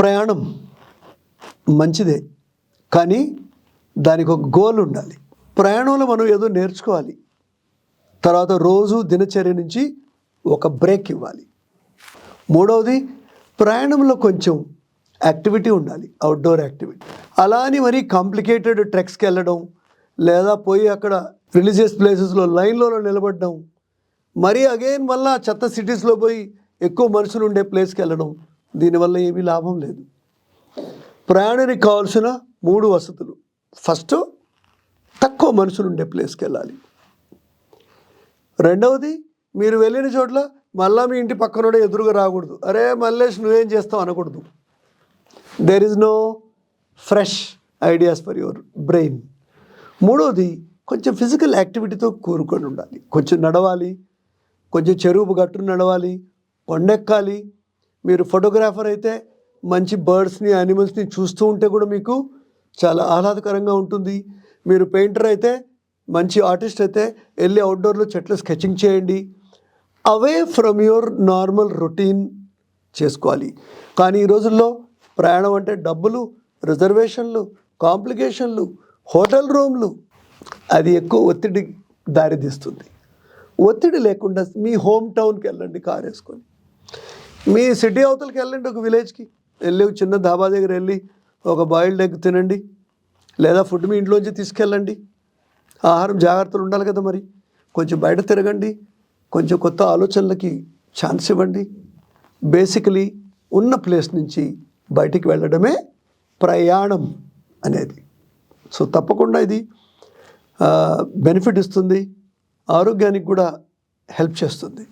ప్రయాణం మంచిదే. కానీ దానికి ఒక గోల్ ఉండాలి. ప్రయాణంలో మనం ఏదో నేర్చుకోవాలి. తర్వాత రోజు దినచర్య నుంచి ఒక బ్రేక్ ఇవ్వాలి. మూడవది ప్రయాణంలో కొంచెం యాక్టివిటీ ఉండాలి. అవుట్డోర్ యాక్టివిటీ అలా అని మరీ కాంప్లికేటెడ్ ట్రెక్స్కి వెళ్ళడం లేదా పోయి అక్కడ రిలీజియస్ ప్లేసెస్లో లైన్లో నిలబడడం మరీ అగైన్ మళ్ళా చెత్త సిటీస్లో పోయి ఎక్కువ మనుషులు ఉండే ప్లేస్కి వెళ్ళడం దీనివల్ల ఏమీ లాభం లేదు. ప్రయాణానికి కావాల్సిన మూడు వసతులు. ఫస్ట్ తక్కువ మనుషులు ఉండే ప్లేస్కి వెళ్ళాలి రెండవది మీరు వెళ్ళిన చోట్ల మళ్ళా మీ ఇంటి పక్కనోడే ఎదురుగా రాకూడదు. అరే మల్లేష్ నువ్వేం చేస్తావు అనకూడదు. There is no fresh ideas for your brain మూడవది కొంచెం ఫిజికల్ యాక్టివిటీతో కూరుకొని ఉండాలి. కొంచెం నడవాలి కొంచెం చెరువు గట్టును నడవాలి కొండెక్కాలి మీరు ఫోటోగ్రాఫర్ అయితే మంచి బర్డ్స్ని యానిమల్స్ని చూస్తూ ఉంటే కూడా మీకు చాలా ఆహ్లాదకరంగా ఉంటుంది. మీరు పెయింటర్ అయితే మంచి ఆర్టిస్ట్ అయితే వెళ్ళి అవుట్డోర్లో చెట్లు స్కెచింగ్ చేయండి. Away from your normal routine చేసుకోవాలి. కానీ ఈ రోజుల్లో ప్రయాణం అంటే డబ్బులు రిజర్వేషన్లు కాంప్లికేషన్లు హోటల్ రూమ్లు అది ఎక్కువ ఒత్తిడి దారితీస్తుంది. ఒత్తిడి లేకుండా మీ హోమ్ టౌన్కి వెళ్ళండి కార్ వేసుకొని. మీ సిటీ అవతలకి వెళ్ళండి ఒక విలేజ్కి. వెళ్ళి ఒక చిన్న ధాబా దగ్గర వెళ్ళి ఒక బాయిల్డ్ ఎగ్ తినండి. లేదా ఫుడ్ మీ ఇంట్లోంచి తీసుకెళ్ళండి. ఆహారం జాగ్రత్తలు ఉండాలి కదా మరి. కొంచెం బయట తిరగండి. కొంచెం కొత్త ఆలోచనలకి ఛాన్స్ ఇవ్వండి. బేసికలీ ఉన్న ప్లేస్ నుంచి బయటికి వెళ్ళడమే ప్రయాణం అనేది. సో తప్పకుండా ఇది బెనిఫిట్ ఇస్తుంది. ఆరోగ్యానికి కూడా హెల్ప్ చేస్తుంది.